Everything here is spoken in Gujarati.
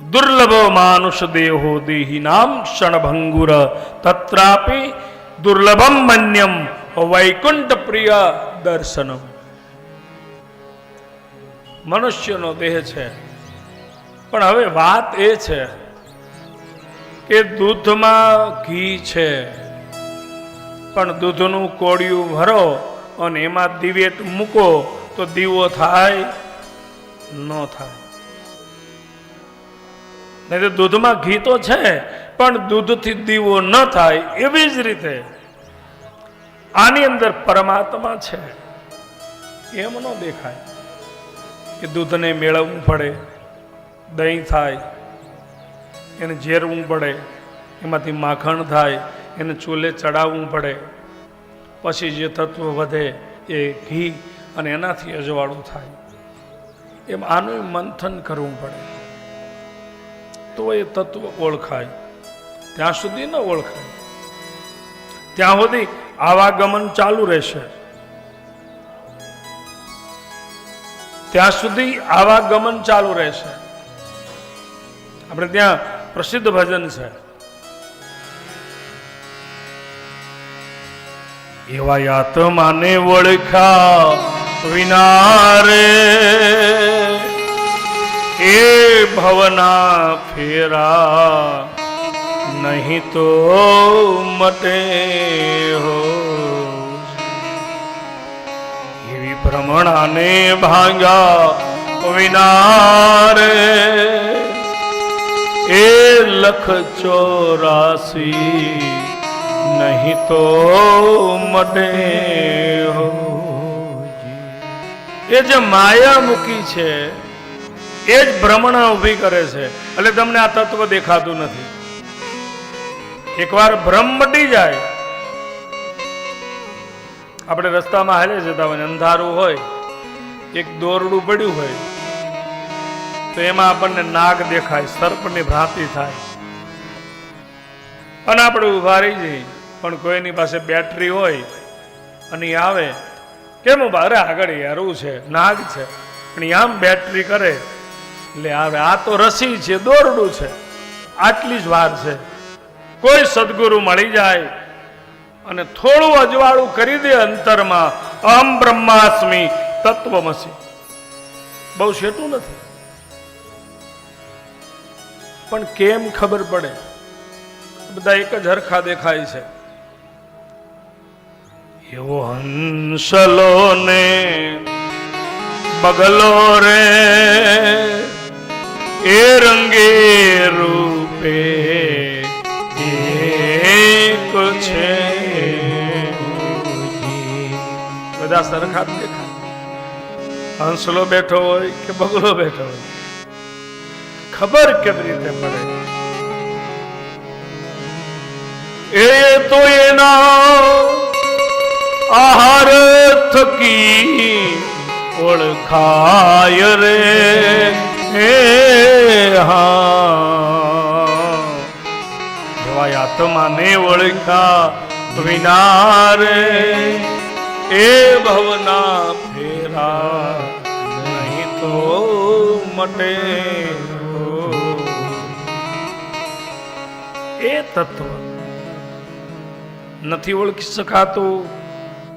દુર્લભ માનુષ દેહો દેહી નામ ક્ષણભંગુર તત્રાપી દુર્લભમ મન્યમ વૈકુંઠ પ્રિય દર્શનમ મનુષ્યનો દેહ છે પણ હવે વાત એ છે કે દૂધમાં ઘી છે, પણ દૂધનું કોળિયું ભરો અને એમાં દિવેટ મૂકો તો દીવો થાય ન થાય. નહીં તો દૂધમાં ઘી તો છે, પણ દૂધથી દીવો ન થાય એવી જ રીતે આની અંદર પરમાત્મા છે. એમ ન દેખાય કે દૂધને મેળવવું પડે, દહીં થાય, એને ઝેરવું પડે, એમાંથી માખણ થાય, એને ચૂલે ચડાવવું પડે. પછી જે તત્વ વધે એ ઘી અને એનાથી અજવાળું થાય. એમ આનું મંથન કરવું પડે. તો એ તત્વ ઓળખાય. ત્યાં સુધી ન ઓળખાય. ત્યાં સુધી આવાગમન ચાલુ રહેશે. ત્યાં સુધી આવાગમન ચાલુ રહેશે. આપણે ત્યાં પ્રસિદ્ધ ભજન છે. એવા આત્માને ઓળખા વિના રે ભવના ફેરા નહીં તો મટે હો. એવી ભ્રમણાને ભાંગા વિના રે એ લખ ચોરાસી નહીં તો મટે હો. એ જે માયા મૂકી છે એ જ ભ્રમણા ઊભી કરે છે. એટલે તમને આ તત્વ દેખાતું નથી. એકવાર ભ્રમ મટી જાય, આપણે રસ્તામાં હાલે જતા હોય અંધારું હોય, એક દોરડું પડ્યું હોય, તો એમાં આપણને નાગ દેખાય, સર્પની ભ્રાંતિ થાય. અને આપણે ઊભા રહી જઈએ, પણ કોઈની પાસે બેટરી હોય, અને આવે, કેમ ઊભા અરે આગળ યારું છે, નાગ છે, પણ આમ બેટરી કરે. એટલે આવે, આ તો રસી છે, દોરડું છે. આટલી જ વાર છે. કોઈ સદગુરુ મળી જાય અને થોડું અજવાળું કરી દે અંતરમાં. અહમ બ્રહ્માસ્મી તત્વમસી. બહુ શેટું નથી. પણ કેમ ખબર પડે? બધા એક જ હરખા દેખાય છે. એવો હંસલો ને બગલો રે. એ રંગે રૂપે એક છે. બધા સરખા દેખાય. હંસલો બેઠો હોય કે બગલો બેઠો હોય? ખબર કેવી રીતે પડે? એ તો એના આહાર થકી ઓળખાય રે. હે હા એવા આત્માને ઓળખા વિના રે એ ભવના ફેરા નહીં તો મટે એ તત્વ નથી ઓળખી શકાતું